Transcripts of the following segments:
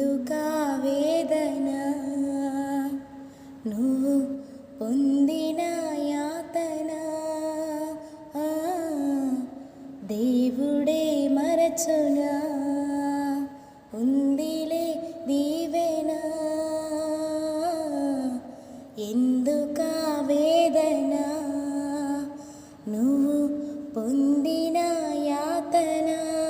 ఎందుకా వేదన? నువ్వు పొందిన యాతన? దేవుడే మరచునా? ఉందిలే దీవెన? ఎందుకా వేదన? నువ్వు పొందిన యాతనా?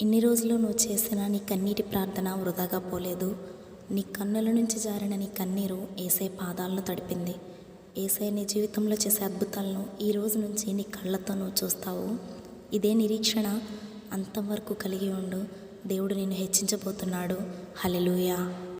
ఇన్ని రోజులు నువ్వు చేసిన నీ కన్నీటి ప్రార్థన వృధాగా పోలేదు. నీ కన్నుల నుంచి జారిన నీ కన్నీరు ఏసై పాదాలను తడిపింది. ఏసై నీ జీవితంలో చేసే అద్భుతాలను ఈ రోజు నుంచి నీ కళ్ళతో నువ్వు చూస్తావు. ఇదే నిరీక్షణ అంతవరకు కలిగి ఉండు. దేవుడు నిన్ను హెచ్చించబోతున్నాడు. హలెలుయా